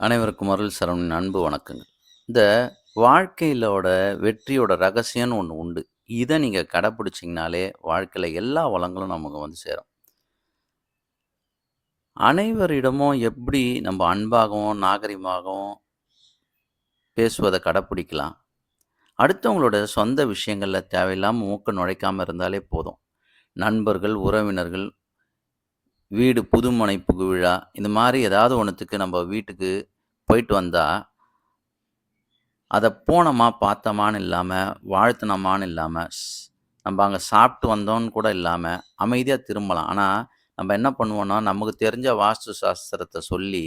அனைவருக்கும் அருள் சரவணன் அன்பு வணக்கங்கள். இந்த வாழ்க்கையிலோட வெற்றியோட ரகசியம்னு ஒன்று உண்டு. இதை நீங்கள் கடைப்பிடிச்சிங்கனாலே வாழ்க்கையில் எல்லா வளங்களும் நமக்கு வந்து சேரும். அனைவரிடமும் எப்படி நம்ம அன்பாகவும், நாகரிகமாகவும் பேசுவதை கடைப்பிடிக்கலாம். அடுத்தவங்களோட சொந்த விஷயங்களில் தேவையில்லாமல் மூக்க நுழைக்காமல் இருந்தாலே போதும். நண்பர்கள், உறவினர்கள், வீடு புதுமனை புகுவிழா இந்த மாதிரி ஏதாவது ஒன்றுத்துக்கு நம்ம வீட்டுக்கு போயிட்டு வந்தால் அதை போனோமா, பார்த்தோமான்னு இல்லாமல் வாழ்த்தினோமான்னு இல்லாமல் ஸ் அங்கே சாப்பிட்டு வந்தோன்னு கூட இல்லாமல் அமைதியாக திரும்பலாம். ஆனால் நம்ம என்ன பண்ணுவோம்னா, நமக்கு தெரிஞ்ச வாஸ்து சாஸ்திரத்தை சொல்லி,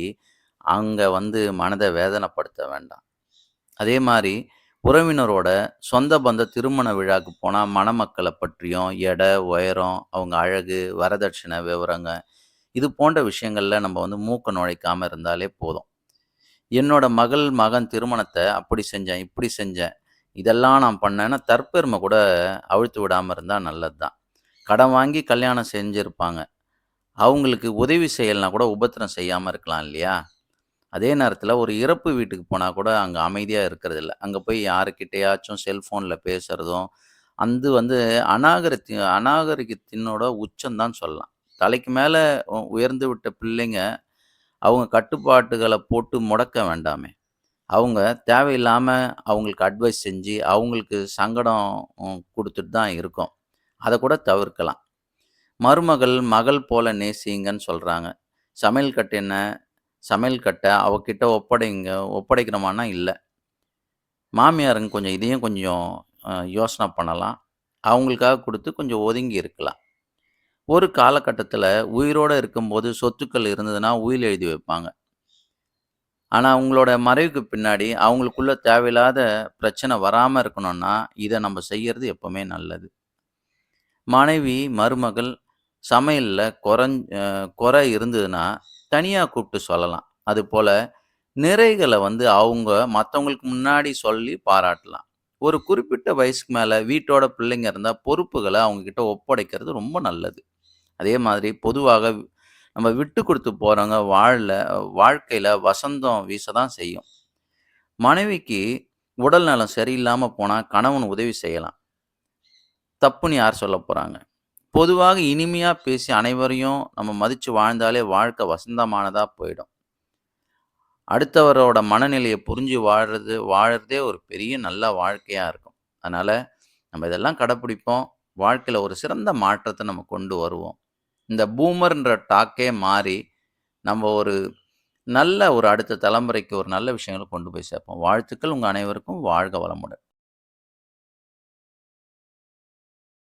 அங்கே வந்து மனதை வேதனைப்படுத்த வேண்டாம். அதே மாதிரி உறவினரோட சொந்த பந்த திருமண விழாக்கு போனால் மணமக்களை பற்றியும், எடை, உயரம், அவங்க அழகு, வரதட்சணை விவரங்க, இது போன்ற விஷயங்கள்ல நம்ம வந்து மூக்க நுழைக்காமல் இருந்தாலே போதும். என்னோட மகள், மகன் திருமணத்தை அப்படி செஞ்சேன், இப்படி செஞ்சேன், இதெல்லாம் நான் பண்ணேன்னா தற்பெருமை கூட அவிழ்த்து விடாமல் இருந்தால் நல்லது தான். கடன் வாங்கி கல்யாணம் செஞ்சுருப்பாங்க அவங்களுக்கு உதவி செய்யலனா கூட உபத்திரம் செய்யாமல் இருக்கலாம் இல்லையா? அதே நேரத்தில் ஒரு இறப்பு வீட்டுக்கு போனால் கூட அங்கே அமைதியாக இருக்கிறதில்ல. அங்கே போய் யாருக்கிட்டேயாச்சும் செல்ஃபோனில் பேசுகிறதும் அது வந்து அநாகரி அநாகரிகத்தினோட உச்சம்தான் சொல்லலாம். தலைக்கு மேலே உயர்ந்து விட்ட பிள்ளைங்க, அவங்க கட்டுப்பாட்டுகளை போட்டு முடக்க வேண்டாமே! அவங்க தேவையில்லாமல் அவங்களுக்கு அட்வைஸ் செஞ்சு, அவங்களுக்கு சங்கடம் கொடுத்துட்டு தான் இருக்கும் அதை கூட தவிர்க்கலாம். மருமகள், மகள் போல நேசிங்கன்னு சொல்கிறாங்க சமையல் கட்டு என்ன? சமையல் கட்டை அவகிட்ட ஒப்படைங்க ஒப்படைக்கிறோமானா இல்லை மாமியாருங்க கொஞ்சம் இதையும் கொஞ்சம் யோசனை பண்ணலாம். அவங்களுக்காக கொடுத்து கொஞ்சம் ஒதுங்கி இருக்கலாம். ஒரு காலகட்டத்தில் உயிரோட இருக்கும்போது சொத்துக்கள் இருந்ததுன்னா, உயில் எழுதி வைப்பாங்க. ஆனால் அவங்களோட மறைவுக்கு பின்னாடி அவங்களுக்குள்ள தேவையில்லாத பிரச்சனை வராமல் இருக்கணும்னா, இதை நம்ம செய்கிறது எப்பவுமே நல்லது. மனைவி, மருமகள் சமையல்ல கொறஞ் அ குறை இருந்ததுன்னா, தனியா கூப்பிட்டு சொல்லலாம். அதுபோல நிறைகள வந்து அவங்க மத்தவங்களுக்கு முன்னாடி சொல்லி பாராட்டலாம். ஒரு குறிப்பிட்ட வயசுக்கு மேல வீட்டோட பிள்ளைங்க இருந்தா, பொறுப்புகள அவங்கக்கிட்ட ஒப்படைக்கிறது ரொம்ப நல்லது. அதே மாதிரி பொதுவாக நம்ம விட்டு குடுத்து போறவங்க வாழல வாழ்க்கையில வசந்தம் வீச தான் செய்யும். மனைவிக்கு உடல் நலம் சரியில்லாம போனா, கணவன் உதவி செய்யலாம். தப்புன்னு யார் சொல்ல போகிறாங்க பொதுவாக இனிமையாக பேசி அனைவரையும் நம்ம மதித்து வாழ்ந்தாலே வாழ்க்கை வசந்தமானதாக போயிடும். அடுத்தவரோட மனநிலையை புரிஞ்சு வாழ்கிறது வாழறதே ஒரு பெரிய நல்ல வாழ்க்கையாக இருக்கும். அதனால் நம்ம இதெல்லாம் கடைப்பிடிப்போம். வாழ்க்கையில் ஒரு சிறந்த மாற்றத்தை நம்ம கொண்டு வருவோம். இந்த பூமர்ன்ற டாக்கே மாறி, நம்ம ஒரு நல்ல ஒரு அடுத்த தலைமுறைக்கு ஒரு நல்ல விஷயங்களை கொண்டு போய் சேர்ப்போம். வாழ்த்துக்கள் உங்கள் அனைவருக்கும். வாழ்க வளமுடன்.